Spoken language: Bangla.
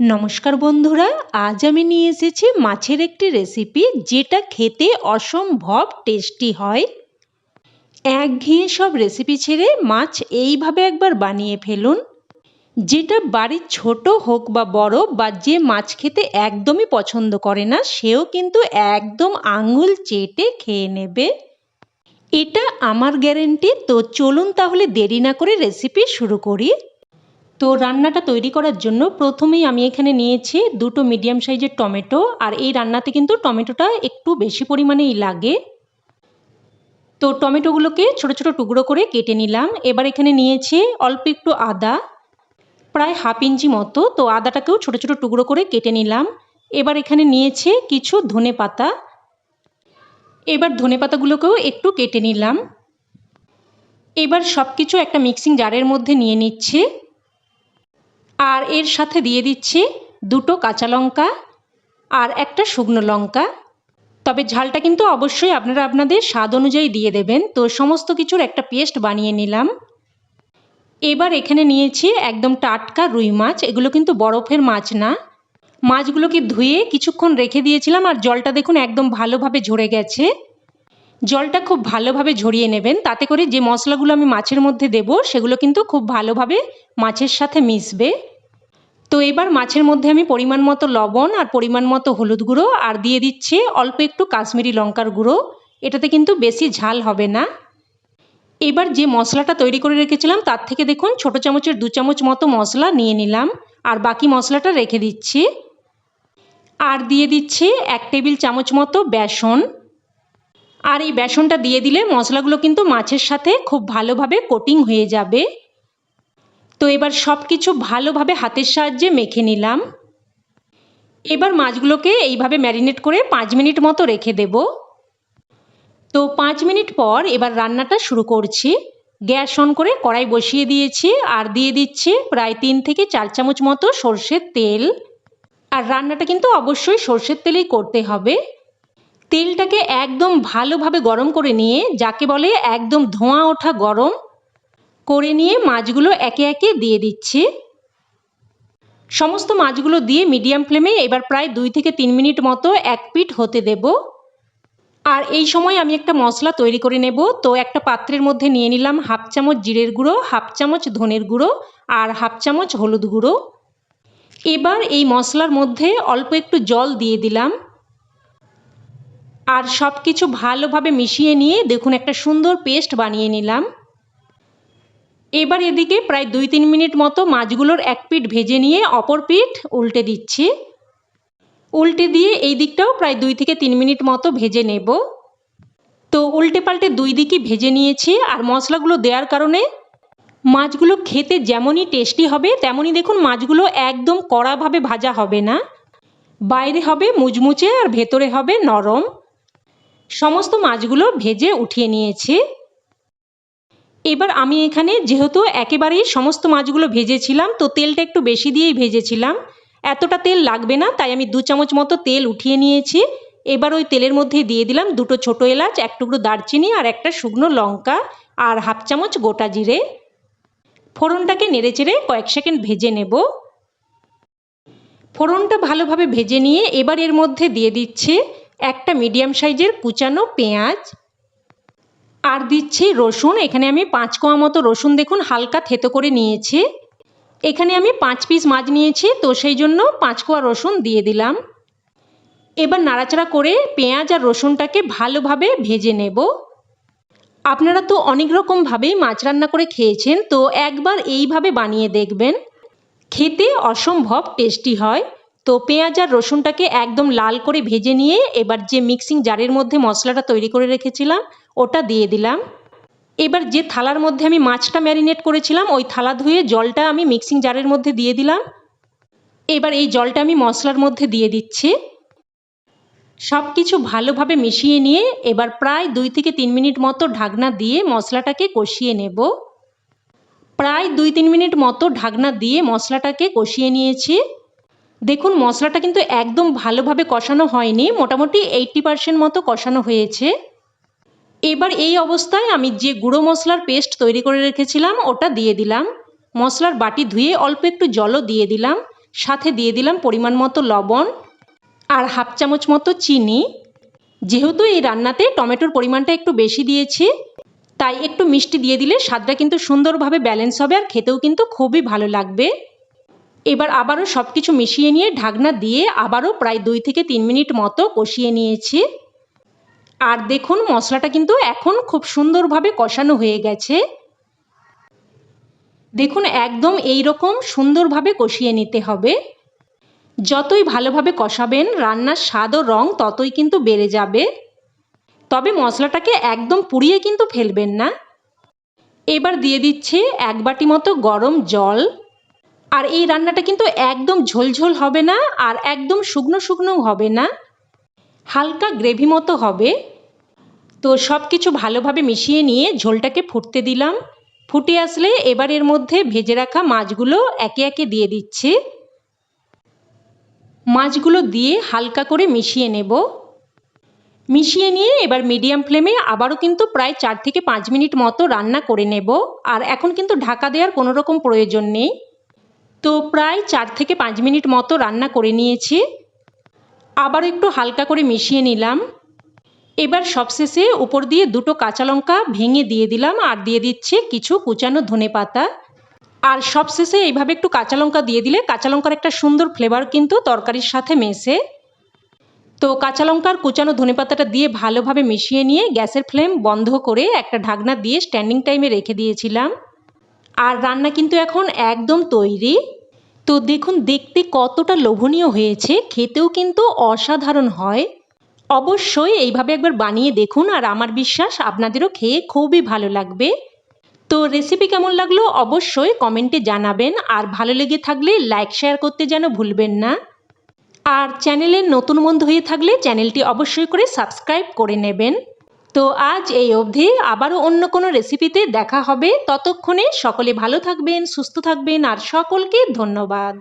নমস্কার বন্ধুরা, আজ আমি নিয়ে এসেছি মাছের একটি রেসিপি যেটা খেতে অসম্ভব টেস্টি হয়। এক একঘেয়ে সব রেসিপি ছেড়ে মাছ এইভাবে একবার বানিয়ে ফেলুন। যেটা বাড়ির ছোট হোক বা বড় বা যে মাছ খেতে একদমই পছন্দ করে না, সেও কিন্তু একদম আঙুল চেটে খেয়ে নেবে। এটা আমার গ্যারেন্টি তো চলুন তাহলে দেরি না করে রেসিপি শুরু করি। তো রান্নাটা তৈরি করার জন্য প্রথমেই আমি এখানে নিয়েছি দুটো মিডিয়াম সাইজের টমেটো, আর এই রান্নাতে কিন্তু টমেটোটা একটু বেশি পরিমাণেই লাগে। তো টমেটোগুলোকে ছোট ছোট টুকরো করে কেটে নিলাম। এবার এখানে নিয়েছি অল্প একটু আদা, প্রায় হাফ ইঞ্চি মতো। তো আদাটাকেও ছোট ছোট টুকরো করে কেটে নিলাম। এবার এখানে নিয়েছে কিছু ধনে পাতা। এবার ধনে পাতাগুলোকেও একটু কেটে নিলাম। এবার সব কিছু একটা মিক্সিং জারের মধ্যে নিয়ে নিচ্ছে। আর এর সাথে দিয়ে দিচ্ছি দুটো কাঁচা লঙ্কা আর একটা শুকনো লঙ্কা। তবে ঝালটা কিন্তু অবশ্যই আপনারা আপনাদের স্বাদ অনুযায়ী দিয়ে দেবেন। তো সমস্ত কিছুর একটা পেস্ট বানিয়ে নিলাম। এবার এখানে নিয়েছি একদম টাটকা রুই মাছ। এগুলো কিন্তু বরফের মাছ না। মাছগুলোকে ধুয়ে কিছুক্ষণ রেখে দিয়েছিলাম আর জলটা দেখুন একদম ভালোভাবে ঝরে গেছে। জলটা খুব ভালোভাবে ঝরিয়ে নেবেন। তাতে করে যে মশলাগুলো আমি মাছের মধ্যে দেব সেগুলো কিন্তু খুব ভালোভাবে মাছের সাথে মিশবে। তো এবার মাছের মধ্যে আমি পরিমাণ মতো লবণ আর পরিমাণ মতো হলুদ গুঁড়ো আর দিয়ে দিচ্ছি অল্প একটু কাশ্মীরি লঙ্কার গুঁড়ো। এটাতে কিন্তু বেশি ঝাল হবে না। এবার যে মশলাটা তৈরি করে রেখেছিলাম তার থেকে দেখুন ছোটো চামচের দু চামচ মতো মশলা নিয়ে নিলাম আর বাকি মশলাটা রেখে দিচ্ছি। আর দিয়ে দিচ্ছি এক টেবিল চামচ মতো বেসন। আর এই বেসনটা দিয়ে দিলে মশলাগুলো কিন্তু মাছের সাথে খুব ভালোভাবে কোটিং হয়ে যাবে। তো এবার সব কিছু ভালোভাবে হাতের সাহায্যে মেখে নিলাম। এবার মাছগুলোকে এইভাবে ম্যারিনেট করে পাঁচ মিনিট মতো রেখে দেব। তো পাঁচ মিনিট পর এবার রান্নাটা শুরু করছি। গ্যাস অন করে কড়াই বসিয়ে দিয়েছি আর দিয়ে দিচ্ছি প্রায় তিন থেকে চার চামচ মতো সর্ষের তেল। আর রান্নাটা কিন্তু অবশ্যই সর্ষের তেলেই করতে হবে। তেলটাকে একদম ভালোভাবে গরম করে নিয়ে, যাকে বলে একদম ধোঁয়া ওঠা গরম করে নিয়ে মাছগুলো একে একে দিয়ে দিচ্ছি। সমস্ত মাছগুলো দিয়ে মিডিয়াম ফ্লেমে এবার প্রায় দুই থেকে তিন মিনিট মতো এক পিট হতে দেব। আর এই সময় আমি একটা মশলা তৈরি করে নেব। তো একটা পাত্রের মধ্যে নিয়ে নিলাম হাফ চামচ জিরের গুঁড়ো, হাফ চামচ ধনের গুঁড়ো আর হাফ চামচ হলুদ গুঁড়ো। এবার এই মশলার মধ্যে অল্প একটু জল দিয়ে দিলাম। আর সব কিছু ভালোভাবে মিশিয়ে নিয়ে দেখুন একটা সুন্দর পেস্ট বানিয়ে নিলাম। এবার এদিকে প্রায় দুই তিন মিনিট মতো মাছগুলোর এক পিঠ ভেজে নিয়ে অপর পিঠ উল্টে দিচ্ছি। উল্টে দিয়ে এই দিকটাও প্রায় দুই থেকে তিন মিনিট মতো ভেজে নেব। তো উল্টে পাল্টে দুই দিকই ভেজে নিয়েছি আর মশলাগুলো দেওয়ার কারণে মাছগুলো খেতে যেমনই টেস্টি হবে, তেমনই দেখুন মাছগুলো একদম কড়াভাবে ভাজা হবে না। বাইরে হবে মুচমুচে আর ভেতরে হবে নরম। সমস্ত মাছগুলো ভেজে উঠিয়ে নিয়েছি। এবার আমি এখানে যেহেতু একেবারেই সমস্ত মাছগুলো ভেজেছিলাম, তো তেলটা একটু বেশি দিয়েই ভেজেছিলাম। এতটা তেল লাগবে না, তাই আমি দু চামচ মতো তেল উঠিয়ে নিয়েছি। এবার ওই তেলের মধ্যে দিয়ে দিলাম দুটো ছোটো এলাচ, এক টুকরো দারচিনি আর একটা শুকনো লঙ্কা আর হাফ চামচ গোটা জিরে। ফোড়নটাকে নেড়ে চেড়ে কয়েক সেকেন্ড ভেজে নেব। ফোড়নটা ভালোভাবে ভেজে নিয়ে এবার এর মধ্যে দিয়ে দিচ্ছে একটা মিডিয়াম সাইজের কুচানো পেঁয়াজ। আর দিচ্ছি রসুন। এখানে আমি পাঁচ কোয়া মতো রসুন দেখুন হালকা থেতো করে নিয়েছি। এখানে আমি পাঁচ পিস মাছ নিয়েছি, তো সেই জন্য পাঁচ কোয়া রসুন দিয়ে দিলাম। এবার নাড়াচাড়া করে পেঁয়াজ আর রসুনটাকে ভালোভাবে ভেজে নেব। আপনারা তো অনেক রকমভাবেই মাছ রান্না করে খেয়েছেন, তো একবার এইভাবে বানিয়ে দেখবেন। খেতে অসম্ভব টেস্টি হয়। তো পেঁয়াজ আর রসুনটাকে একদম লাল করে ভেজে নিয়ে এবার যে মিক্সিং জারের মধ্যে মশলাটা তৈরি করে রেখেছিলাম ওটা দিয়ে দিলাম। এবার যে থালার মধ্যে আমি মাছটা ম্যারিনেট করেছিলাম, ওই থালা ধুয়ে জলটা আমি মিক্সিং জারের মধ্যে দিয়ে দিলাম। এবার এই জলটা আমি মশলার মধ্যে দিয়ে দিচ্ছি। সব কিছু ভালোভাবে মিশিয়ে নিয়ে এবার প্রায় দুই থেকে তিন মিনিট মতো ঢাকনা দিয়ে মশলাটাকে কষিয়ে নেব। প্রায় দুই তিন মিনিট মতো ঢাকনা দিয়ে মশলাটাকে কষিয়ে নিয়েছি। দেখুন, মশলাটা কিন্তু একদম ভালোভাবে কষানো হয়নি, মোটামুটি এইটটি পারসেন্ট মতো কষানো হয়েছে। এবার এই অবস্থায় আমি যে গুঁড়ো মশলার পেস্ট তৈরি করে রেখেছিলাম, ওটা দিয়ে দিলাম। মশলার বাটি ধুয়ে অল্প একটু জলও দিয়ে দিলাম। সাথে দিয়ে দিলাম পরিমাণ মতো লবণ আর হাফ চামচ মতো চিনি। যেহেতু এই রান্নাতে টমেটোর পরিমাণটা একটু বেশি দিয়েছি, তাই একটু মিষ্টি দিয়ে দিলে স্বাদটা কিন্তু সুন্দরভাবে ব্যালেন্স হবে আর খেতেও কিন্তু খুবই ভালো লাগবে। এবার আবারও সব কিছু মিশিয়ে নিয়ে ঢাকনা দিয়ে আবারও প্রায় দুই থেকে তিন মিনিট মতো কষিয়ে নিয়েছি। আর দেখুন, মশলাটা কিন্তু এখন খুব সুন্দরভাবে কষানো হয়ে গেছে। দেখুন, একদম এই রকম সুন্দরভাবে কষিয়ে নিতে হবে। যতই ভালোভাবে কষাবেন, রান্নার স্বাদ ও রং ততই কিন্তু বেড়ে যাবে। তবে মশলাটাকে একদম পুড়িয়ে কিন্তু ফেলবেন না। এবার দিয়ে দিচ্ছে এক বাটি মতো গরম জল। আর এই রান্নাটা কিন্তু একদম ঝোলঝোল হবে না, আর একদম শুকনো শুকনোও হবে না। হালকা গ্রেভি মতো হবে। তো সব কিছু ভালোভাবে মিশিয়ে নিয়ে ঝোলটাকে ফুটতে দিলাম। ফুটে আসলে এবার এর মধ্যে ভেজে রাখা মাছগুলো একে একে দিয়ে দিচ্ছি। মাছগুলো দিয়ে হালকা করে মিশিয়ে নেব। মিশিয়ে নিয়ে এবার মিডিয়াম ফ্লেমে আবারও কিন্তু প্রায় চার থেকে পাঁচ মিনিট মতো রান্না করে নেব। আর এখন কিন্তু ঢাকা দেওয়ার কোনো রকম প্রয়োজন নেই। তো প্রায় চার থেকে পাঁচ মিনিট মতো রান্না করে নিয়েছি। আবার একটু হালকা করে মিশিয়ে নিলাম। এবার সবশেষে উপর দিয়ে দুটো কাঁচা লঙ্কা ভেঙে দিয়ে দিলাম আর দিয়ে দিচ্ছে কিছু কুচানো ধনে পাতা। আর সবশেষে এইভাবে একটু কাঁচা লঙ্কা দিয়ে দিলে কাঁচা লঙ্কার একটা সুন্দর ফ্লেভার কিন্তু তরকারির সাথে মেশে। তো কাঁচা লঙ্কার কুচানো ধনে পাতাটা দিয়ে ভালোভাবে মিশিয়ে নিয়ে গ্যাসের ফ্লেম বন্ধ করে একটা ঢাকনা দিয়ে স্ট্যান্ডিং টাইমে রেখে দিয়েছিলাম। আর রান্না কিন্তু এখন একদম তৈরি। তো দেখুন, দেখতে কতটা লোভনীয় হয়েছে, খেতেও কিন্তু অসাধারণ হয়। অবশ্যই এইভাবে একবার বানিয়ে দেখুন আর আমার বিশ্বাস আপনাদেরও খেয়ে খুবই ভালো লাগবে। তো রেসিপি কেমন লাগল অবশ্যই কমেন্টে জানাবেন আর ভালো লেগে থাকলে লাইক শেয়ার করতে যেন ভুলবেন না। আর চ্যানেলের নতুন বন্ধু হয়ে থাকলে চ্যানেলটি অবশ্যই করে সাবস্ক্রাইব করে নেবেন। তো আজ এই অবধি আবারও অন্য কোনো রেসিপিতে দেখা হবে। ততক্ষণে সকলে ভালো থাকবেন, সুস্থ থাকবেন আর সকলকে ধন্যবাদ।